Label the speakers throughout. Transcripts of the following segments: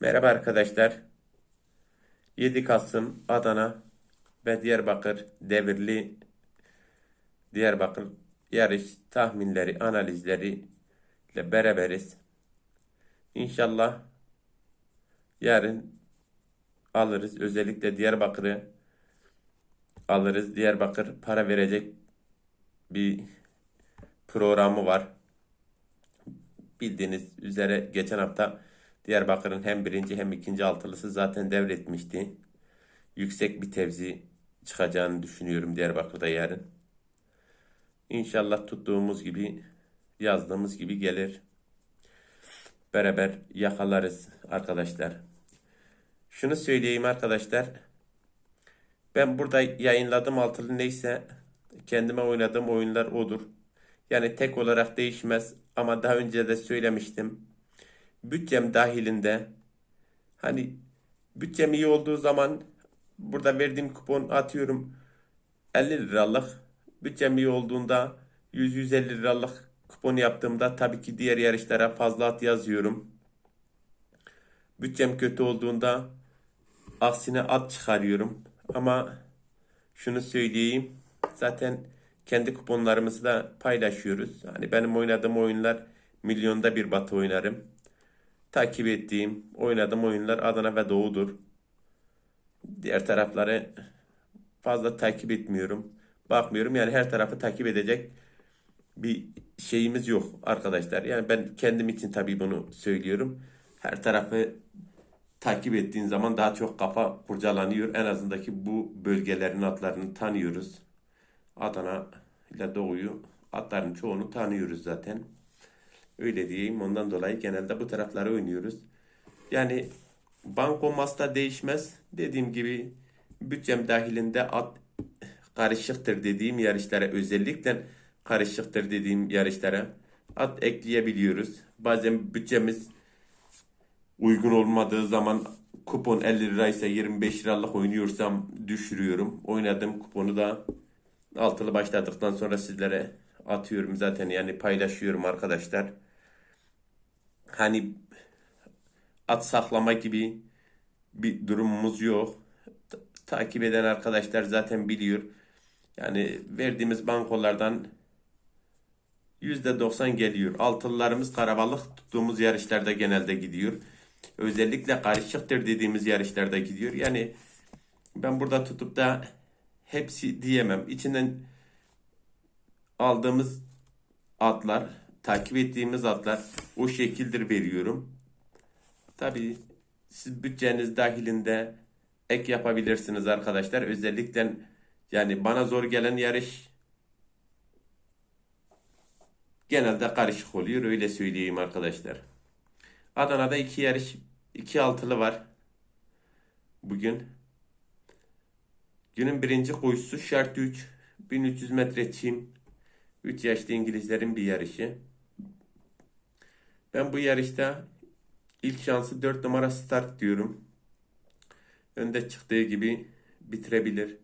Speaker 1: Merhaba arkadaşlar. 7 Kasım Adana ve Diyarbakır Devirli Diyarbakır yarış tahminleri, analizleri ile beraberiz. İnşallah yarın alırız. Özellikle Diyarbakır'ı alırız. Diyarbakır para verecek bir programı var. Bildiğiniz üzere geçen hafta Diyarbakır'ın hem birinci hem ikinci altılısı zaten devretmişti. Yüksek bir tevzi çıkacağını düşünüyorum Diyarbakır'da yarın. İnşallah tuttuğumuz gibi, yazdığımız gibi gelir. Beraber yakalarız arkadaşlar. Şunu söyleyeyim arkadaşlar. Ben burada yayınladığım altılı neyse kendime oynadığım oyunlar odur. Yani tek olarak değişmez ama daha önce de söylemiştim. Bütçem dahilinde hani bütçem iyi olduğu zaman burada verdiğim kupon atıyorum 50 liralık. Bütçem iyi olduğunda 100-150 liralık kupon yaptığımda tabii ki diğer yarışlara fazla at yazıyorum. Bütçem kötü olduğunda aksine at çıkarıyorum. Ama şunu söyleyeyim. Zaten kendi kuponlarımızı da paylaşıyoruz. Hani benim oynadığım oyunlar milyonda bir batı oynarım. Takip ettiğim, oynadığım oyunlar Adana ve Doğu'dur. Diğer tarafları fazla takip etmiyorum. Bakmıyorum. Yani her tarafı takip edecek bir şeyimiz yok arkadaşlar. Yani ben kendim için tabii bunu söylüyorum. Her tarafı takip ettiğin zaman daha çok kafa kurcalanıyor. En azındaki bu bölgelerin atlarını tanıyoruz. Adana ile Doğu'yu atların çoğunu tanıyoruz zaten. Öyle diyeyim. Ondan dolayı genelde bu tarafları oynuyoruz. Yani banko masta değişmez. Dediğim gibi bütçem dahilinde at karışıktır dediğim yarışlara özellikle karışıktır dediğim yarışlara at ekleyebiliyoruz. Bazen bütçemiz uygun olmadığı zaman kupon 50 liraysa 25 liralık oynuyorsam düşürüyorum. Oynadığım kuponu da altılı başladıktan sonra sizlere atıyorum zaten yani paylaşıyorum arkadaşlar. Hani at saklama gibi bir durumumuz yok. Ta- takip eden arkadaşlar zaten biliyor. Yani verdiğimiz bankolardan %90 geliyor. Altılılarımız karabalık tuttuğumuz yarışlarda genelde gidiyor. Özellikle karışıktır dediğimiz yarışlarda gidiyor. Yani ben burada tutup da hepsi diyemem. İçinden aldığımız atlar, takip ettiğimiz atlar o şekildir veriyorum. Tabii siz bütçeniz dahilinde ek yapabilirsiniz arkadaşlar. Özellikle yani bana zor gelen yarış genelde karışık oluyor. Öyle söyleyeyim arkadaşlar. Adana'da iki yarış, iki altılı var. Bugün. Günün birinci koşusu şart 3. 1300 metre çim. 3 yaşlı İngilizlerin bir yarışı. Ben bu yarışta ilk şansı 4 numara start diyorum. Önde çıktığı gibi bitirebilir.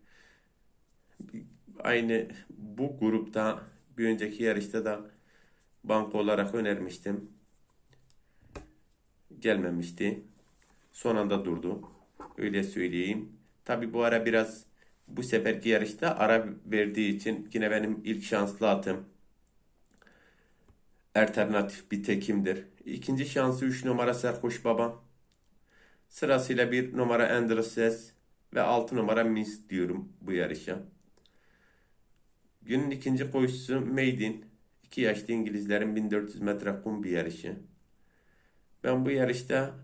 Speaker 1: Aynı bu grupta bir önceki yarışta da banko olarak önermiştim. Gelmemişti. Son anda durdu. Öyle söyleyeyim. Tabi bu ara biraz bu seferki yarışta ara verdiği için yine benim ilk şanslı atım. Alternatif bir tekimdir. İkinci şansı 3 numara Serhoş Baba. Sırasıyla 1 numara Andrews ve 6 numara Minsk diyorum bu yarışa. Günün ikinci koşusu Maiden. 2 yaşlı İngilizlerin 1400 metre kum bir yarışı. Ben bu yarışta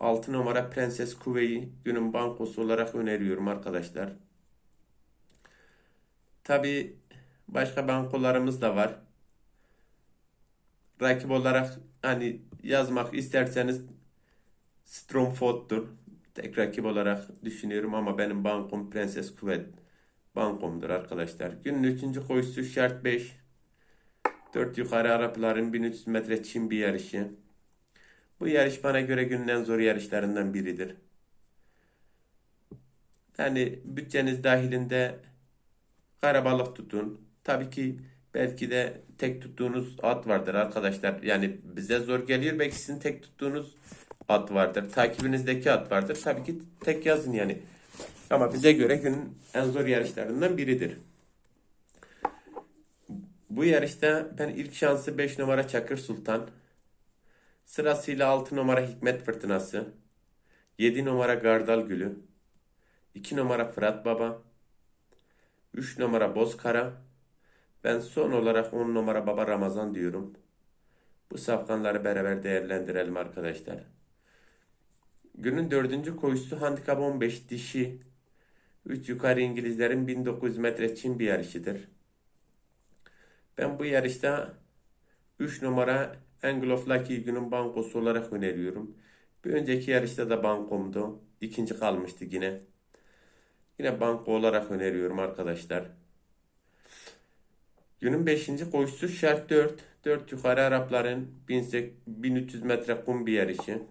Speaker 1: 6 numara Prenses Kuve'yi günün bankosu olarak öneriyorum arkadaşlar. Tabi başka bankolarımız da var. Rakip olarak hani yazmak isterseniz Stromford'dur. Tek rakip olarak düşünüyorum ama benim bankom Prenses Kuvvet bankomdur arkadaşlar. Günün 3. koşusu şart 5. 4 yukarı Arapların 1300 metre çim bir yarışı. Bu yarış bana göre günün en zor yarışlarından biridir. Yani bütçeniz dahilinde karabalık tutun. Tabii ki belki de tek tuttuğunuz at vardır arkadaşlar. Yani bize zor geliyor. Belki sizin tek tuttuğunuz at vardır. Takibinizdeki at vardır. Tabii ki tek yazın yani. Ama bize göre günün en zor yarışlarından biridir. Bu yarışta ben ilk şansı 5 numara Çakır Sultan. Sırasıyla 6 numara Hikmet Fırtınası. 7 numara Gardal Gülü. 2 numara Fırat Baba. 3 numara Bozkara. Ben son olarak 10 numara Baba Ramazan diyorum. Bu safkanları beraber değerlendirelim arkadaşlar. Günün dördüncü koşusu handikap 15 dişi. 3 yukarı İngilizlerin 1900 metre çim bir yarışıdır. Ben bu yarışta 3 numara Angle of Lucky günün bankosu olarak öneriyorum. Bir önceki yarışta da bankomdu. İkinci kalmıştı yine. Yine banko olarak öneriyorum arkadaşlar. Günün 5. koşusu şart 4. 4 yukarı Arapların 1300 metre kum bir yarışı.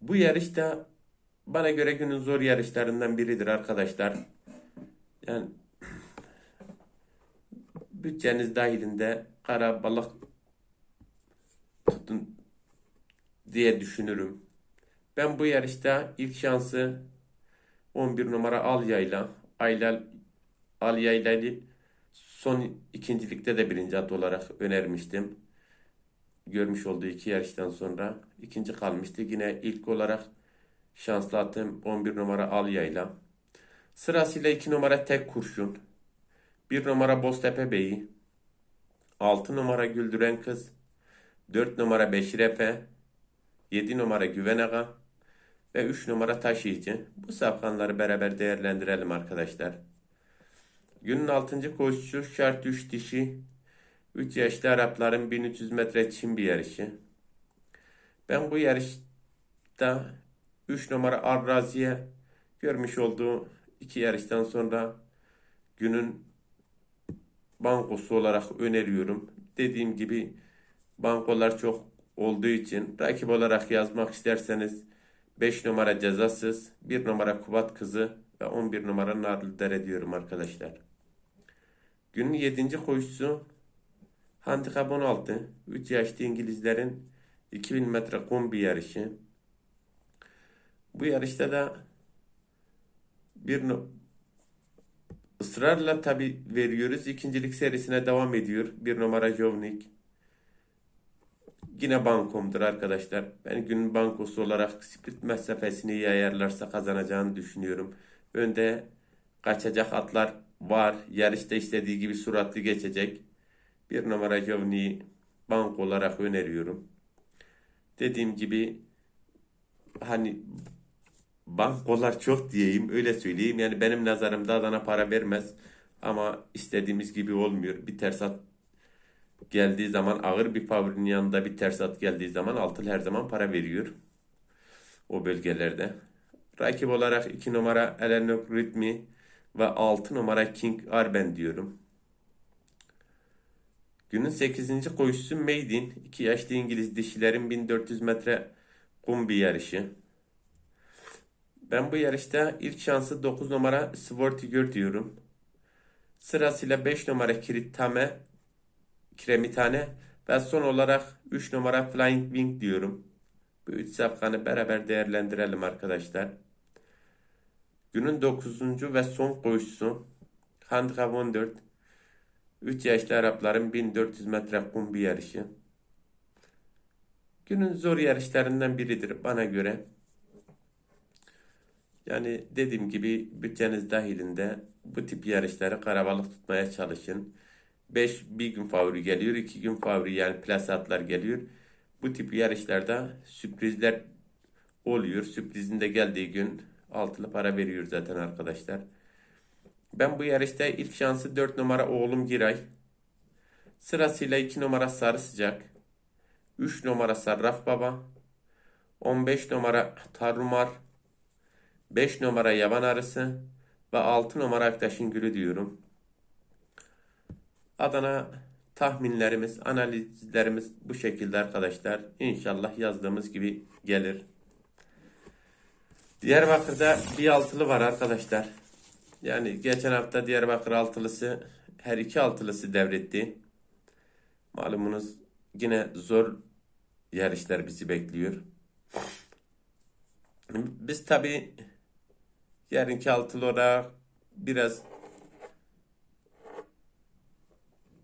Speaker 1: Bu yarışta bana göre günün zor yarışlarından biridir arkadaşlar. Yani bütçeniz dahilinde kara balık tutun diye düşünürüm. Ben bu yarışta ilk şansı 11 numara Alya'yla Aylal Alya'yla son ikincilikte de birinci at olarak önermiştim. Görmüş olduğu iki yarıştan sonra ikinci kalmıştı. Yine ilk olarak şanslı atım 11 numara Alya'yla. Sırasıyla 2 numara Tek Kurşun. 1 numara Boztepe Beyi. 6 numara Güldüren Kız. 4 numara Beşir Efe. 7 numara Güven Ağa. Ve 3 numara Taşıyıcı. Bu safkanları beraber değerlendirelim arkadaşlar. Günün 6. koşusu şart 3 dişi. 3 yaşlı Arapların 1300 metre çim bir yarışı. Ben bu yarışta 3 numara Arrazi'ye görmüş olduğu iki yarıştan sonra günün bankosu olarak öneriyorum. Dediğim gibi bankolar çok olduğu için rakip olarak yazmak isterseniz 5 numara cezasız, 1 numara Kubat Kızı ve 11 numara Narlıdere diyorum arkadaşlar. Günün 7. koşusu Handikap 16. 3 yaşlı İngilizlerin 2000 metre kombi yarışı. Bu yarışta da bir ısrarla tabi veriyoruz. İkincilik serisine devam ediyor. Bir numara Jovnik. Yine bankomdur arkadaşlar. Ben günün bankosu olarak sprint mesafesini iyi ayarlarsa kazanacağını düşünüyorum. Önde kaçacak atlar var. Yarışta istediği gibi suratlı geçecek. Bir numara Jovnik'i bank olarak öneriyorum. Dediğim gibi hani bankolar çok diyeyim öyle söyleyeyim. Yani benim nazarımda Adana para vermez. Ama istediğimiz gibi olmuyor. Bir tersat geldiği zaman ağır bir favorinin yanında bir tersat geldiği zaman altılı her zaman para veriyor. O bölgelerde. Rakip olarak 2 numara Eleanor Ritmi ve 6 numara King Arben diyorum. Günün 8. koşusu Maiden. 2 yaşlı İngiliz dişilerin 1400 metre kum bir yarışı. Ben bu yarışta ilk şansı 9 numara Svortigör diyorum. Sırasıyla 5 numara Kiritame, Kiremitane ve son olarak 3 numara Flying Wing diyorum. Bu üç safkanı beraber değerlendirelim arkadaşlar. Günün 9. ve son koşusu Handicap 14. 3 yaşlı Arapların 1400 metre kum bir yarışı. Günün zor yarışlarından biridir bana göre. Yani dediğim gibi bütçeniz dahilinde bu tip yarışları karabalık tutmaya çalışın. 5 bir gün favori geliyor, 2 gün favori yani plasatlar geliyor. Bu tip yarışlarda sürprizler oluyor. Sürprizin de geldiği gün altılı para veriyor zaten arkadaşlar. Ben bu yarışta ilk şansı 4 numara oğlum Giray. Sırasıyla 2 numara Sarı Sıcak. 3 numara Sarraf Baba. 15 numara Tarumar. 5 numara Yaban Arısı. Ve 6 numara Aktaş'ın Gülü diyorum. Adana tahminlerimiz, analizlerimiz bu şekilde arkadaşlar. İnşallah yazdığımız gibi gelir. Diyarbakır'da bir altılı var arkadaşlar. Yani geçen hafta Diyarbakır altılısı her iki altılısı devretti. Malumunuz yine zor yarışlar bizi bekliyor. Biz tabii yarınki altılı olarak biraz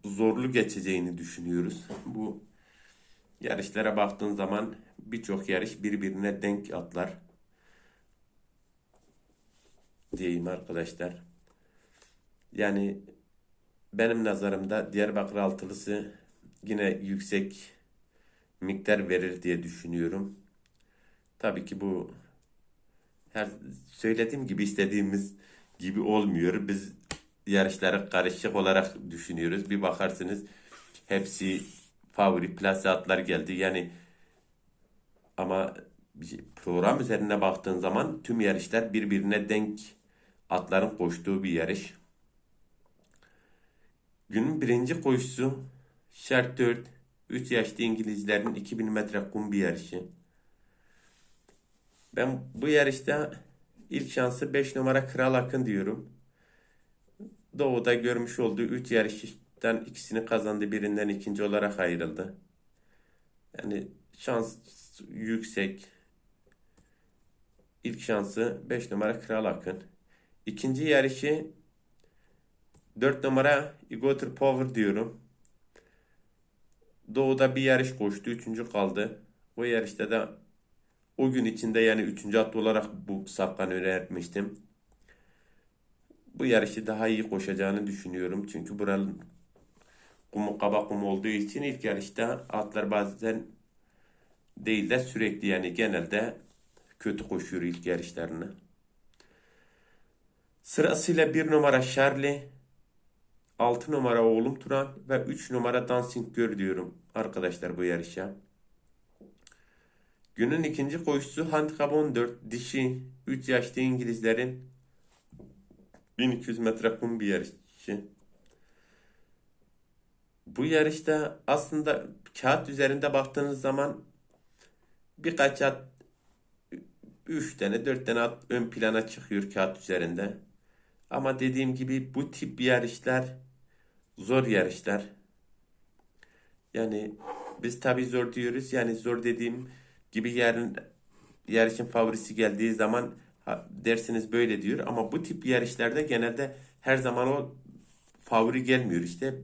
Speaker 1: zorlu geçeceğini düşünüyoruz. Bu yarışlara baktığın zaman birçok yarış birbirine denk atlar. Diyeyim arkadaşlar. Yani benim nazarımda Diyarbakır altılısı yine yüksek miktar verir diye düşünüyorum. Tabii ki bu her söylediğim gibi istediğimiz gibi olmuyor. Biz yarışları karışık olarak düşünüyoruz. Bir bakarsınız hepsi favori plase atlar geldi. Yani ama bir program üzerine baktığın zaman tüm yarışlar birbirine denk atların koştuğu bir yarış. Günün birinci koşusu şart 4 3 yaşlı İngilizlerin 2000 metre kum bir yarışı. Ben bu yarışta ilk şansı 5 numara Kral Akın diyorum. Doğu'da görmüş olduğu 3 yarıştan ikisini kazandı. Birinden ikinci olarak ayrıldı. Yani şans yüksek. İlk şansı 5 numara Kral Akın. İkinci yarışı 4 numara Igotur Power diyorum. Doğu'da bir yarış koştu. Üçüncü kaldı. O yarışta da o gün içinde yani üçüncü at olarak bu safkanı önermiştim. Bu yarışı daha iyi koşacağını düşünüyorum. Çünkü buranın kumu kaba kum olduğu için ilk yarışta atlar bazen değil de sürekli yani genelde kötü koşuyor ilk yarışlarını. Sırasıyla bir numara Charlie, 6 numara Oğlum Turan ve 3 numara Dancing Gör diyorum arkadaşlar bu yarışa. Günün ikinci koşusu handikap 14 dişi 3 yaşlı İngilizlerin 1200 metre kum bir yarışı. Bu yarışta aslında kağıt üzerinde baktığınız zaman birkaç at 3 tane 4 tane at ön plana çıkıyor kağıt üzerinde. Ama dediğim gibi bu tip yarışlar zor yarışlar. Yani biz tabii zor diyoruz. Yani zor dediğim gibi yarın yarışın favorisi geldiği zaman dersiniz böyle diyor. Ama bu tip yarışlarda genelde her zaman o favori gelmiyor. İşte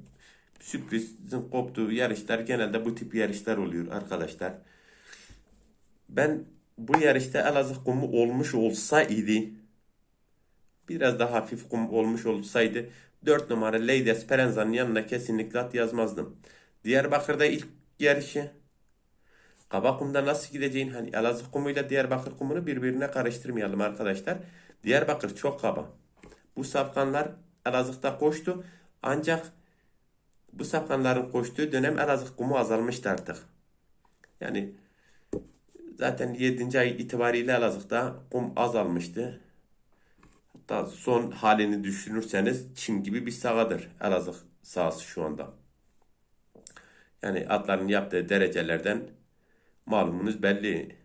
Speaker 1: sürprizin koptuğu yarışlar genelde bu tip yarışlar oluyor arkadaşlar. Ben bu yarışta Elazığ kumu olmuş olsaydı biraz daha hafif kum olmuş olsaydı 4 numara Lady Esperanza'nın yanına kesinlikle at yazmazdım. Diyarbakır'da ilk yarışı Kaba kumda nasıl gideceğin hani Elazığ kumuyla Diyarbakır kumunu birbirine karıştırmayalım arkadaşlar. Diyarbakır çok kaba. Bu safkanlar Elazığ'da koştu. Ancak bu safkanların koştuğu dönem Elazığ kumu azalmıştı artık. Yani zaten 7. ay itibariyle Elazığ'da kum azalmıştı. Hatta son halini düşünürseniz Çin gibi bir sahadır Elazığ sahası şu anda. Yani atların yaptığı derecelerden malumunuz belli.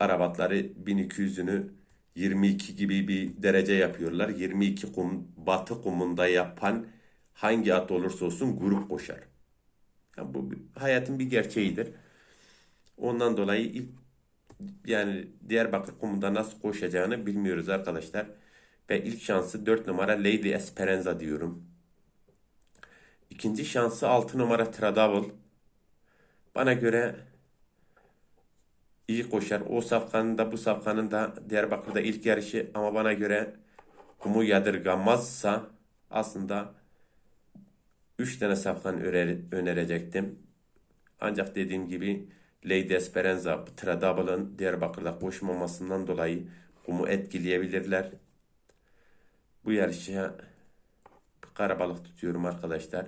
Speaker 1: Arabatları 1200'ünü 22 gibi bir derece yapıyorlar. 22 kum, batı kumunda yapan hangi at olursa olsun grup koşar. Yani bu hayatın bir gerçeğidir. Ondan dolayı ilk yani Diyarbakır kumunda nasıl koşacağını bilmiyoruz arkadaşlar. Ve ilk şansı 4 numara Lady Esperanza diyorum. İkinci şansı 6 numara Tradavul. Bana göre iyi koşar. O safkanın da bu safkanın da Diyarbakır'da ilk yarışı ama bana göre kumu yadırgamazsa aslında 3 tane safkan önerecektim. Ancak dediğim gibi Lady Esperanza Tradabal'ın Diyarbakır'da koşmamasından dolayı kumu etkileyebilirler. Bu yarışa karabalık tutuyorum arkadaşlar.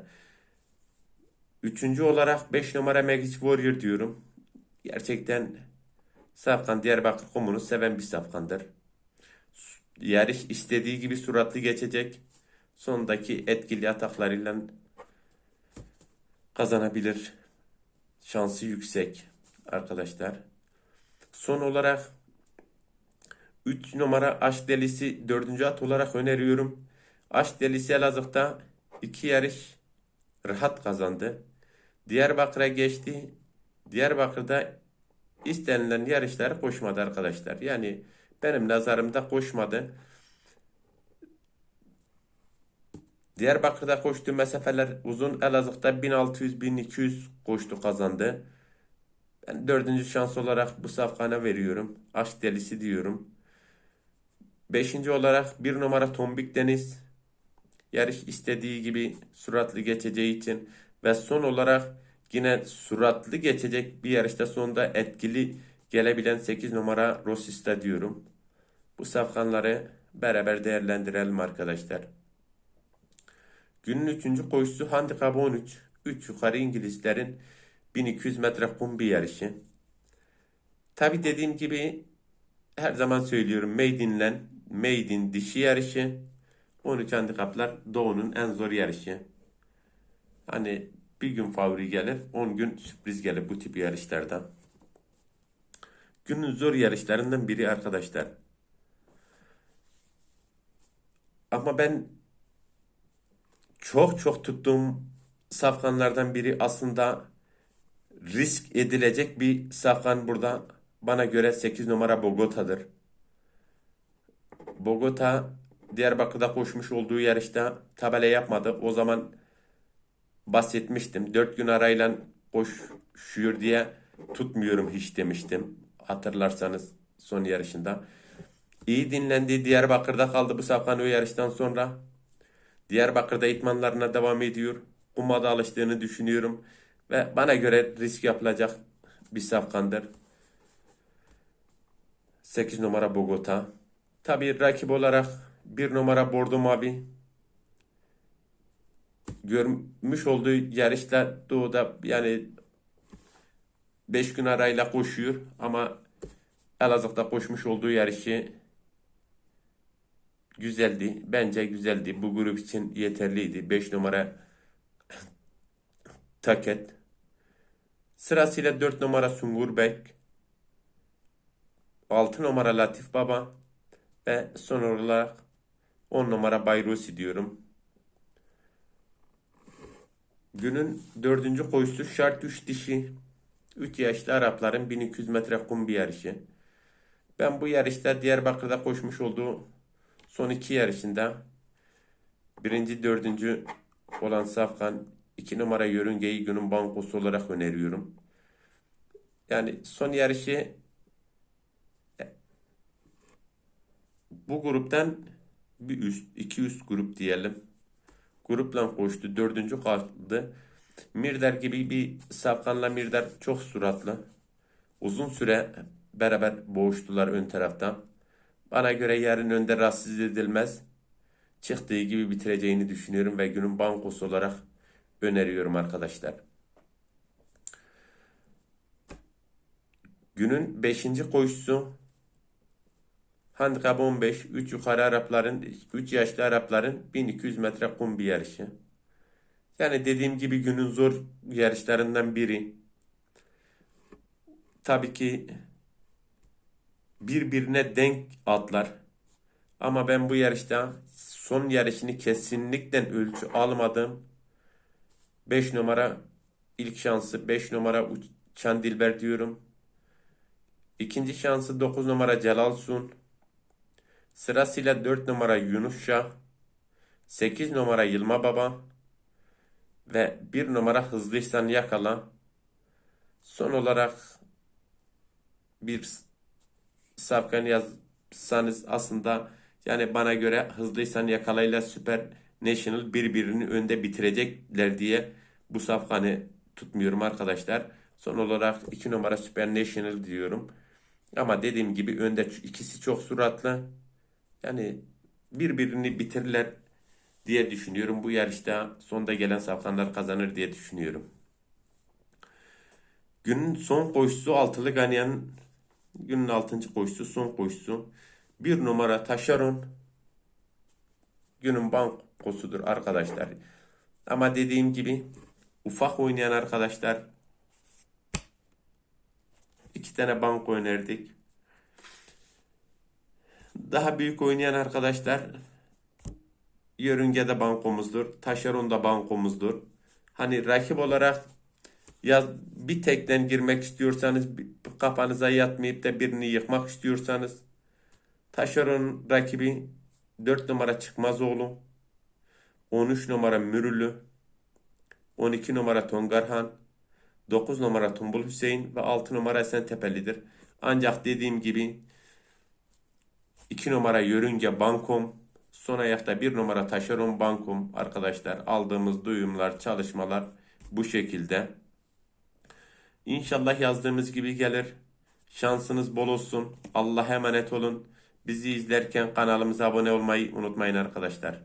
Speaker 1: Üçüncü olarak 5 numara Magic Warrior diyorum. Gerçekten Safkan Diyarbakır kumunu seven bir safkandır. Yarış istediği gibi suratlı geçecek. Sondaki etkili ataklarıyla kazanabilir. Şansı yüksek arkadaşlar. Son olarak 3 numara Aşk Delisi 4. at olarak öneriyorum. Aşk Delisi Elazığ'da 2 yarış rahat kazandı. Diyarbakır'a geçti. Diyarbakır'da istenilen yarışlara koşmadı arkadaşlar. Yani benim nazarımda koşmadı. Diyarbakır'da koştuğu mesafeler uzun. Elazığ'da 1600-1200 koştu kazandı. Ben dördüncü şans olarak bu safkana veriyorum. Aşk delisi diyorum. Beşinci olarak bir numara Tombik Deniz. Yarış istediği gibi suratlı geçeceği için ve son olarak yine suratlı geçecek bir yarışta sonunda etkili gelebilen 8 numara Rosista diyorum. Bu safkanları beraber değerlendirelim arkadaşlar. Günün üçüncü koşusu handikap 13. 3 yukarı İngilizlerin 1200 metre kum bir yarışı. Tabi dediğim gibi her zaman söylüyorum Made in dişi yarışı. 13 handikaplar Doğu'nun en zor yarışı. Hani bir gün favori gelir, 10 gün sürpriz gelir bu tip yarışlarda. Günün zor yarışlarından biri arkadaşlar. Ama ben çok çok tuttuğum safkanlardan biri aslında risk edilecek bir safkan burada. Bana göre 8 numara Bogota'dır. Bogota Diyarbakır'da koşmuş olduğu yarışta tabela yapmadı. O zaman bahsetmiştim. 4 gün arayla koşuyor diye tutmuyorum hiç demiştim. Hatırlarsanız son yarışında. İyi dinlendi. Diyarbakır'da kaldı bu safkan o yarıştan sonra. Diyarbakır'da itmanlarına devam ediyor. Kumada alıştığını düşünüyorum. Ve bana göre risk yapılacak bir safkandır. 8 numara Bogota. Tabii rakip olarak 1 numara Bordo Mavi. Görmüş olduğu yarışta doğuda yani 5 gün arayla koşuyor ama Elazığ'da koşmuş olduğu yarışı güzeldi. Bence güzeldi. Bu grup için yeterliydi. 5 numara Taket. Sırasıyla 4 numara Sungur Bek. 6 numara Latif Baba. Ve son olarak 10 numara Bayrusi diyorum. Günün dördüncü koşusu şart 3 dişi. 3 yaşlı Arapların 1200 metre kum bir yarışı. Ben bu yarışta Diyarbakır'da koşmuş olduğu son iki yarışında birinci, dördüncü olan Safkan 2 numara yörüngeyi günün bankosu olarak öneriyorum. Yani son yarışı bu gruptan bir üst, iki üst grup diyelim. Grupla koştu. Dördüncü kaldı. Mirder gibi bir Safkan'la Mirder çok suratlı. Uzun süre beraber boğuştular ön tarafta. Bana göre yarın önde rahatsız edilmez. Çıktığı gibi bitireceğini düşünüyorum ve günün bankosu olarak öneriyorum arkadaşlar. Günün 5. koşusu Handikap 15, 3 yukarı Arapların, 3 yaşlı Arapların 1200 metre kum bir yarışı. Yani dediğim gibi günün zor yarışlarından biri. Tabii ki birbirine denk atlar. Ama ben bu yarışta son yarışını kesinlikle ölçü almadım. 5 numara ilk şansı 5 numara Uçan Dilber diyorum. İkinci şansı 9 numara Celal Sun. Sırasıyla 4 numara Yunus Şah. 8 numara Yılma Baba. Ve 1 numara Hızlıysan Yakala. Son olarak bir safkan yazsanız aslında yani bana göre Hızlıysan Yakalayla Süper National birbirini önde bitirecekler diye bu safkanı tutmuyorum arkadaşlar. Son olarak 2 numara Süper National diyorum. Ama dediğim gibi önde ikisi çok suratlı. Yani birbirini bitirirler diye düşünüyorum. Bu yarışta sonda gelen safkanlar kazanır diye düşünüyorum. Günün son koşusu altılı Ganyan. Günün altıncı koşusu son koşusu. Bir numara Taşaron. Günün bankosudur arkadaşlar. Ama dediğim gibi ufak oynayan arkadaşlar iki tane banko önerdik. Daha büyük oynayan arkadaşlar Yörünge'de bankomuzdur. Taşeron'da bankomuzdur. Hani rakip olarak Ya bir tekten girmek istiyorsanız kafanıza yatmayıp da birini yıkmak istiyorsanız taşeron rakibi 4 numara Çıkmazoğlu 13 numara Mürülü 12 numara Tongarhan 9 numara Tumbul Hüseyin ve 6 numara Esentepe'lidir. Ancak dediğim gibi 2 numara Yörünge Bankom, son ayakta 1 numara Taşeron Bankom arkadaşlar. Aldığımız duyumlar, çalışmalar bu şekilde. İnşallah yazdığımız gibi gelir. Şansınız bol olsun. Allah'a emanet olun. Bizi izlerken kanalımıza abone olmayı unutmayın arkadaşlar.